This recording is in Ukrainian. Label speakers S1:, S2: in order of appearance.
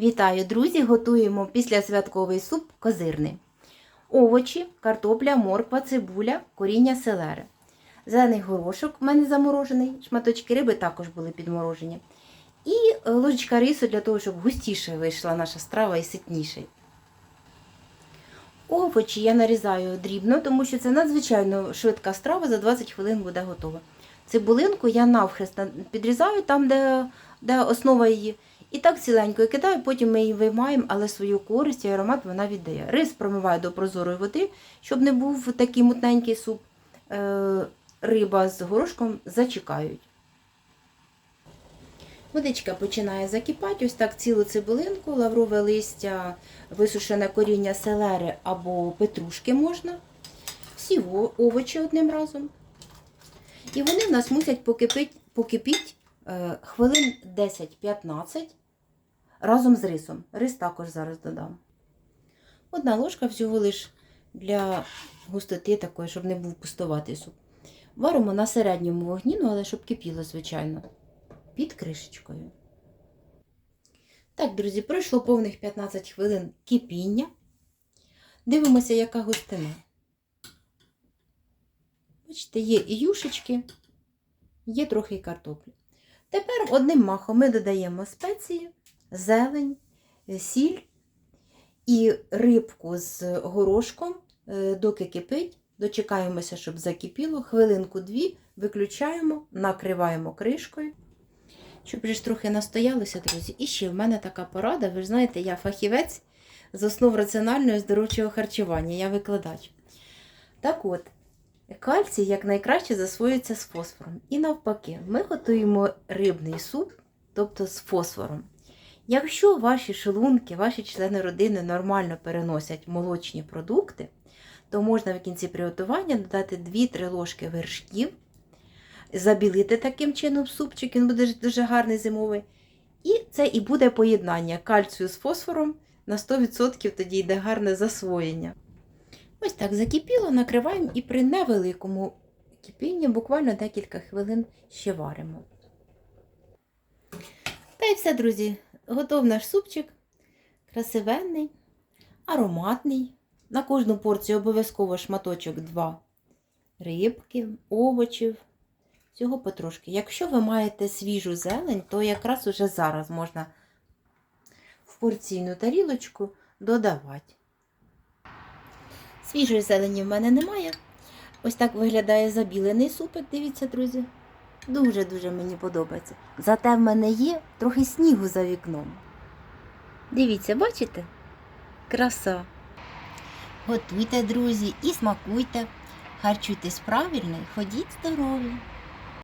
S1: Вітаю, друзі! Готуємо післясвятковий суп козирний. Овочі, картопля, морква, цибуля, коріння селери. Зелений горошок у мене заморожений, шматочки риби також були підморожені. І ложечка рису для того, щоб густіше вийшла наша страва і ситніше. Овочі я нарізаю дрібно, тому що це надзвичайно швидка страва, за 20 хвилин буде готова. Цибулинку я навхрест підрізаю там, де, де основа її. І так ціленькою кидаю, потім ми її виймаємо, але свою користь і аромат вона віддає. Рис промиваю до прозорої води, щоб не був такий мутненький суп. Е, риба з горошком зачекають. Водичка починає закипати, ось так цілу цибулинку, лаврове листя, висушене коріння селери або петрушки можна. Всі овочі одним разом. І вони в нас мусять покипить, покипіть е, хвилин 10-15 разом з рисом. Рис також зараз додам. Одна ложка всього лиш для густоти такої, щоб не був пустуватий суп. Варимо на середньому вогні, ну але щоб кипіло, звичайно, під кришечкою. Так, друзі, пройшло повних 15 хвилин кипіння. Дивимося, яка густина. Бачите, є і юшечки, є трохи і картоплі. Тепер одним махом ми додаємо спеції, зелень, сіль і рибку з горошком, е, доки кипить, дочекаємося, щоб закипіло, хвилинку-дві, виключаємо, накриваємо кришкою. Щоб ж трохи настоялося, друзі. І ще в мене така порада. Ви ж знаєте, я фахівець з основ раціонального здоровчого харчування, я викладач. Так от, кальцій якнайкраще засвоюється з фосфором. І навпаки, ми готуємо рибний суп, тобто з фосфором. Якщо ваші шлунки, ваші члени родини нормально переносять молочні продукти, то можна в кінці приготування додати 2-3 ложки вершків, забілити таким чином супчик, він буде дуже гарний зимовий. І це і буде поєднання кальцію з фосфором на 100% тоді йде гарне засвоєння. Ось так закипіло, накриваємо і при невеликому кипінні буквально декілька хвилин ще варимо. Та й все, друзі, готов наш супчик. Красивенний, ароматний. На кожну порцію обов'язково шматочок 2 рибки, овочів. Цього потрошки. Якщо ви маєте свіжу зелень, то якраз уже зараз можна в порційну тарілочку додавати. Свіжої зелені в мене немає. Ось так виглядає забілений супик, дивіться, друзі. Дуже-дуже мені подобається. Зате в мене є трохи снігу за вікном. Дивіться, бачите? Краса. Готуйте, друзі, і смакуйте. Харчуйтесь правильно і ходіть здорові.